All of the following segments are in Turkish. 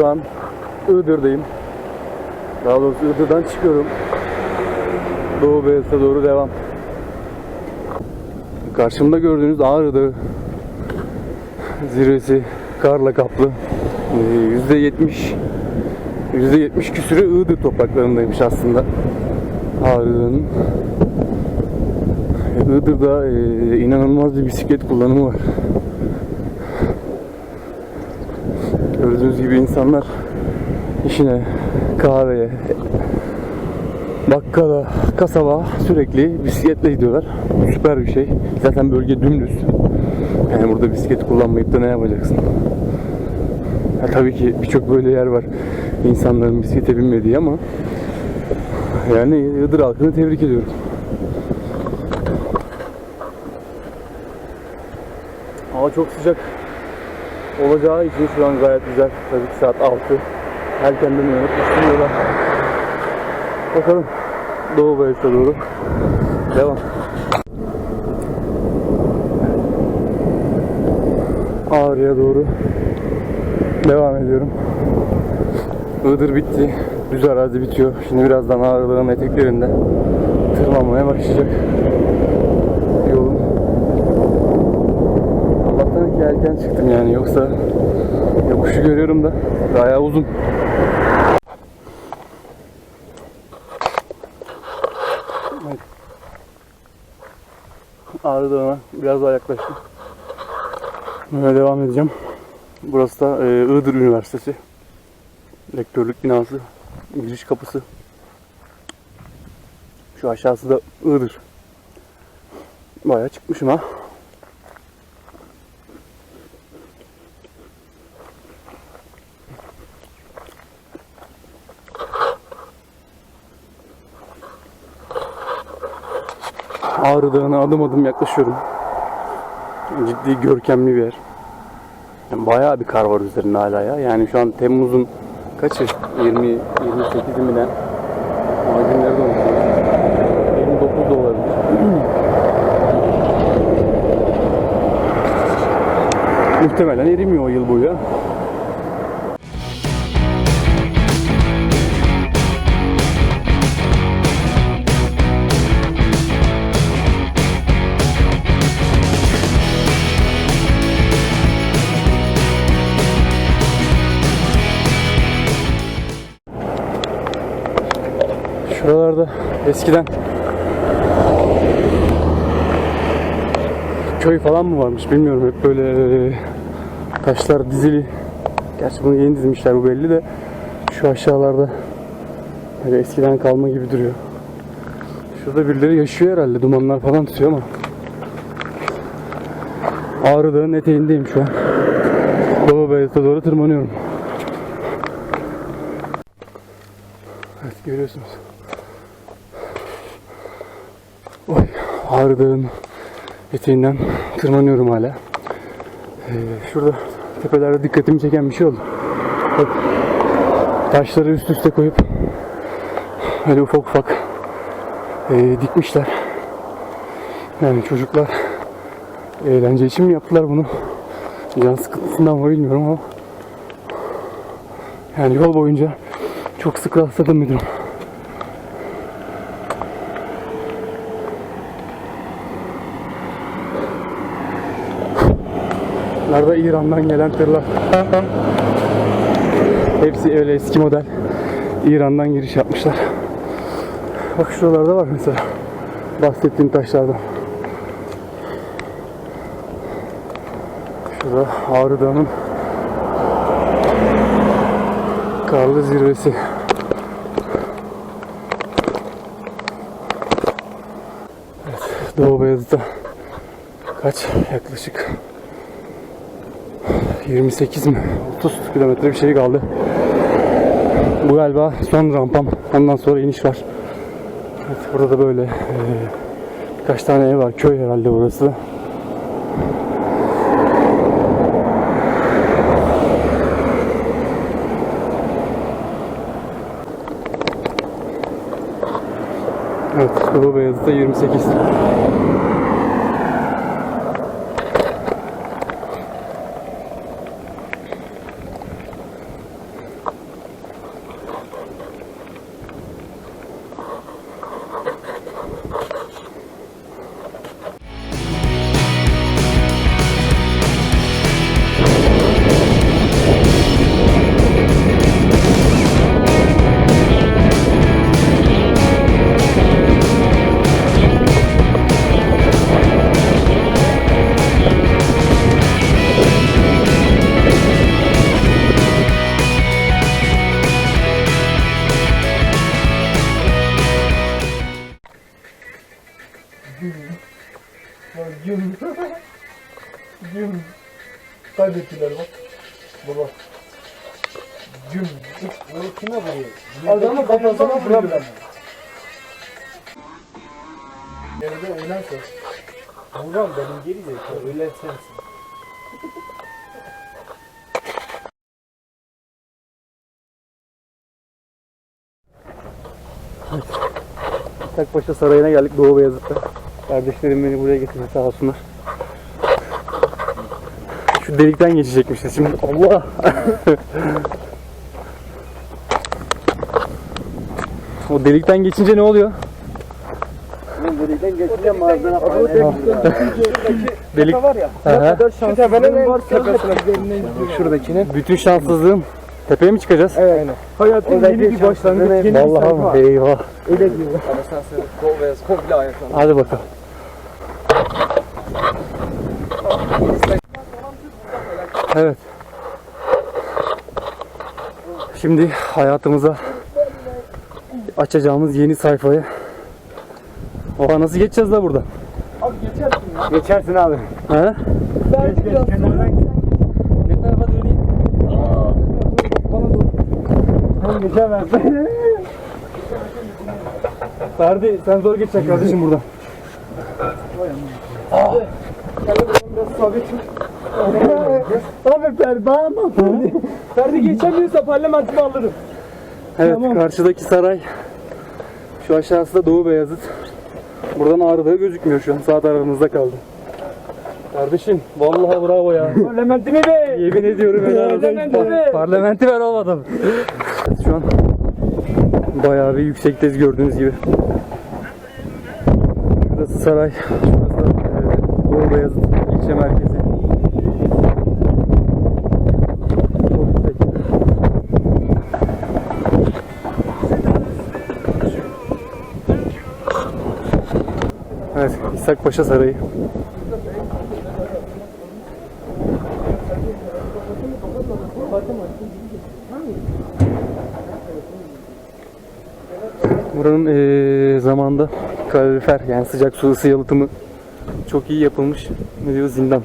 Şu an Iğdır'dayım. Daha doğrusu Iğdır'dan çıkıyorum. Doğu Beyazıt'a doğru devam. Karşımda gördüğünüz Ağrı Dağı zirvesi karla kaplı. Ee, %70 %70 küsürü Iğdır topraklarındaymış aslında. Ağrı Dağı'nın. Iğdır'da e, inanılmaz bir bisiklet kullanımı var. Gördüğünüz gibi insanlar işine, kahveye, bakkala, kasaba sürekli bisikletle gidiyorlar. Süper bir şey. Zaten bölge dümdüz. Yani burada bisiklet kullanmayıp da ne yapacaksın? Ha, tabii ki birçok böyle yer var insanların bisiklete binmediği ama yani Iğdır halkını tebrik ediyorum. Hava çok sıcak olacağı için şu an gayet güzel. Tabii ki saat 6. Erkenden uyanıp ısınıyorlar. Bakalım Doğu Bayıs'a doğru. Devam. Ağrı'ya doğru devam ediyorum. Iğdır bitti. Düz arazi bitiyor. Şimdi birazdan Ağrı'ların eteklerinde tırmanmaya başlayacak erken çıktım yani yoksa yokuşu görüyorum da bayağı uzun. Evet. Ağrı Dağı'na biraz daha yaklaştım. Böyle devam edeceğim. Burası da e, Iğdır Üniversitesi. Rektörlük binası. Giriş kapısı. Şu aşağısı da Iğdır. Bayağı çıkmışım ha. Ağrı Dağı'na adım adım yaklaşıyorum. Ciddi görkemli bir yer. Yani bayağı bir kar var üzerinde hala ya. Yani şu an Temmuz'un kaçı? 20 28'i mi ne? Ama günleri de unuttum. 29 da olabilir. Muhtemelen erimiyor o yıl boyu. ya. Şuralarda eskiden köy falan mı varmış bilmiyorum hep böyle e, taşlar dizili. Gerçi bunu yeni dizmişler bu belli de şu aşağılarda böyle eskiden kalma gibi duruyor. Şurada birileri yaşıyor herhalde dumanlar falan tutuyor ama Ağrı Dağı'nın eteğindeyim şu an. Baba Beyazıt'a doğru tırmanıyorum. Evet görüyorsunuz. Oy, Ağrı eteğinden tırmanıyorum hala. Ee, şurada tepelerde dikkatimi çeken bir şey oldu. Bak, taşları üst üste koyup böyle ufak ufak e, dikmişler. Yani çocuklar eğlence için mi yaptılar bunu? Can sıkıntısından mı bilmiyorum ama yani yol boyunca çok sık rastladığım bir durum. Bunlar da İran'dan gelen tırlar. Hepsi öyle eski model. İran'dan giriş yapmışlar. Bak şuralarda var mesela. Bahsettiğim taşlardan. Şurada Ağrı Dağı'nın karlı zirvesi. Evet, Doğu Beyazıt'ta kaç? Yaklaşık 28 mi? 30 kilometre bir şey kaldı. Bu galiba son rampam. Ondan sonra iniş var. Evet, burada da böyle e, birkaç tane ev var. Köy herhalde burası. Evet, Doğu Beyazıt'ta 28. Güm. Kaybettiler bak. Baba. Güm. Bunu kime vuruyor? Adamın kafasına vuruyor. Nerede oynarsa. Vuran benim geri zekalı. Öyle sensin. Takpaşa Sarayı'na geldik Doğu Beyazıt'ta. Kardeşlerim beni buraya getirdi sağ olsunlar. Şu delikten geçecekmişiz şimdi. Allah! o delikten geçince ne oluyor? Delikten geçince mağazana Delik. var ya. Ne kadar şanssızlığın tepesine gidelim. Şuradakinin. Bütün şanssızlığın tepeye mi çıkacağız? Evet. Hayatın yeni bir başlangıç. Vallahi? Eyvah. Öyle diyor. Ama sen seni kol beyaz komple ayaklandı. Hadi bakalım. Evet. Şimdi hayatımıza açacağımız yeni sayfayı Oha nasıl geçeceğiz da buradan? Abi geçersin ya. Geçersin abi. He? Belki biraz Ne tarafa döneyim? bana doğru. Ben geçemez. Ferdi sen zor geçeceksin kardeşim buradan. Biraz sabit. Abi Ferdi ama Ferdi. Ferdi geçemiyorsa parlamentimi alırım. Evet Tamam. karşıdaki saray. Şu aşağısı da Doğu Beyazıt. Buradan Ağrı gözükmüyor şu an. Sağ tarafımızda kaldı. Kardeşim vallahi bravo ya. Parlamentimi ver. Yemin ediyorum olsun. Parlamenti ver. Parlamenti ver olmadım. Şu an bayağı bir yüksekteyiz gördüğünüz gibi. Şurası saray. Şurası e, Doğu Beyazıt ilçe merkezi. Evet, İshak Paşa Sarayı. Buranın eee zamanda kalorifer yani sıcak su ısı yalıtımı çok iyi yapılmış. Ne diyor zindan.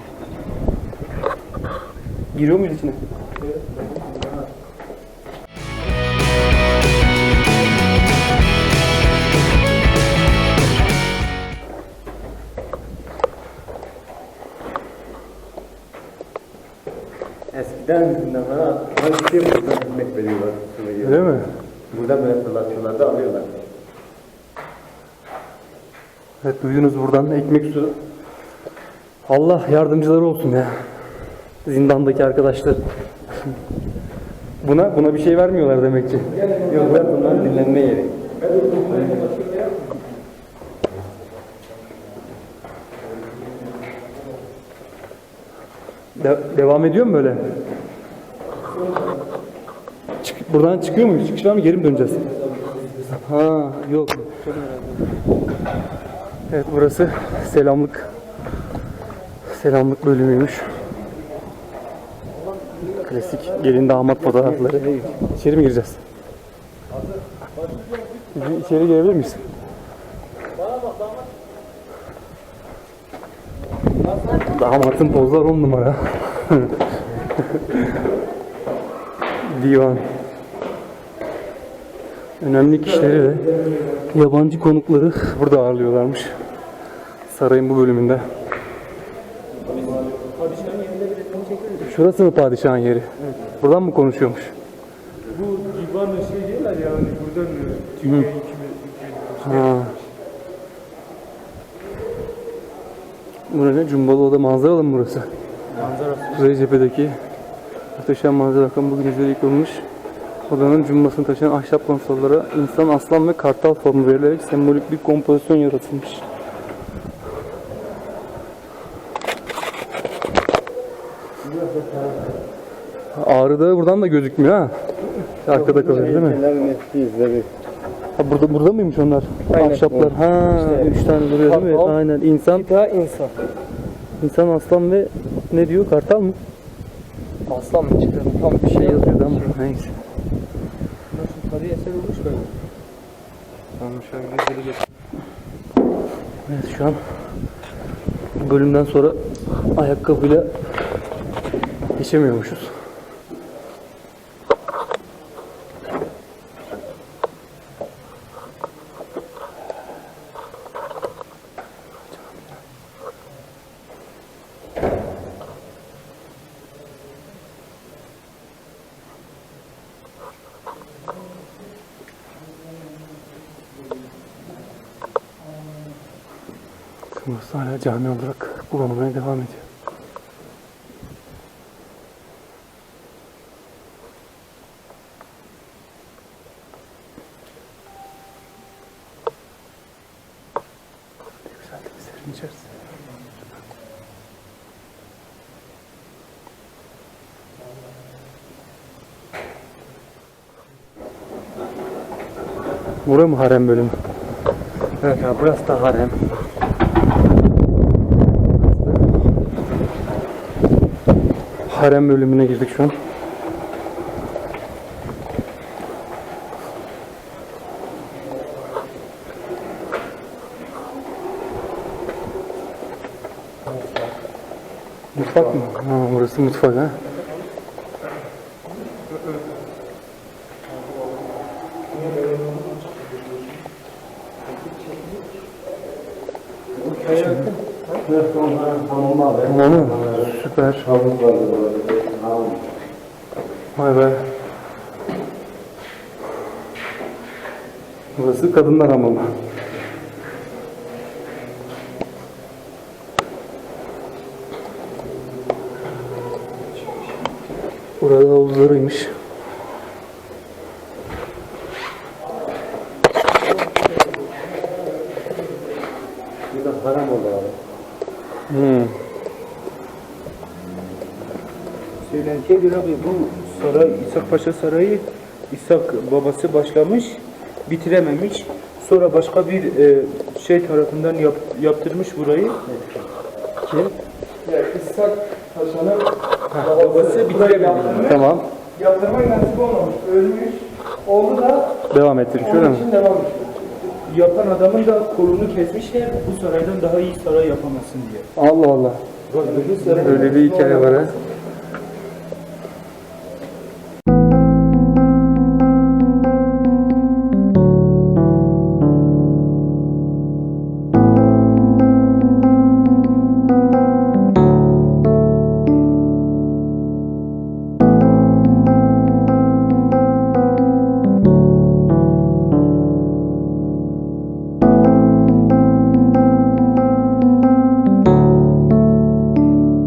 Giriyor muyuz içine? Eskiden zindanlara hangisi buradan ekmek veriyorlar. Öyle mi? Buradan böyle fırlatıyorlar da alıyorlar. Evet duydunuz buradan ekmek su. Allah yardımcıları olsun ya. Zindandaki arkadaşlar. Buna buna bir şey vermiyorlar demek ki. Yok ben bunların dinlenme yeri. De- devam ediyor mu böyle? Çık- buradan çıkıyor muyuz? Çıkış var mı? Geri mi döneceğiz? Ha yok. Evet burası selamlık. Selamlık bölümüymüş. Klasik gelin damat fotoğrafları. İçeri mi gireceğiz? İçeri girebilir miyiz? Damatın pozlar on numara. Divan. Önemli kişileri ve yabancı konukları burada ağırlıyorlarmış. Sarayın bu bölümünde. Şurası mı padişahın yeri? Buradan mı konuşuyormuş? Bu divanı şey diyorlar ya hani buradan kimi Ha. Burası ne? Cumbalı Oda manzaralı mı burası? manzarası. Kuzey cephedeki muhteşem manzara bakın bugün üzeri yıkılmış. Odanın cumbasını taşıyan ahşap konsollara insan, aslan ve kartal formu verilerek sembolik bir kompozisyon yaratılmış. Ağrı Dağı buradan da gözükmüyor ha. Arkada kalıyor değil mi? Ha, burada burada mıymış onlar? Aynen. Ahşaplar. Ha, üç tane duruyor değil mi? Kartal. Aynen. İnsan, Daha insan. insan, aslan ve ne diyor? Kartal mı? Aslan mı çıktı? Tam bir Şey yazıyor. yazıyordu ama neyse. Nasıl tarihi eser olmuş böyle. Tamam şöyle geri geç. Evet şu an bölümden sonra ayakkabıyla geçemiyormuşuz. Burası hala cami olarak kullanılmaya devam ediyor. Burası mı harem bölümü? Evet abi burası da harem. Harem bölümüne girdik şu an. Mutfak mı? Ha, burası mutfak ha. Hamam abi. Onu süper. Vay be. Burası kadınlar hamamı. Burada havuzlarıymış. Burada harem oldu abi. Hmm. Göre abi bu saray İshak Paşa Sarayı İshak babası başlamış, bitirememiş. Sonra başka bir e, şey tarafından yap, yaptırmış burayı. Kim? Ya İshak Paşa'nın babası bitirememiş. Tamam. Yaptırmak nasip olmamış, ölmüş. Oğlu da Devam ettirmiş öyle onun mi? için devam etmiş. Yapan adamın da kolunu kesmişler, bu saraydan daha iyi saray yapamazsın diye. Allah Allah. Öyle bir hikaye var ha.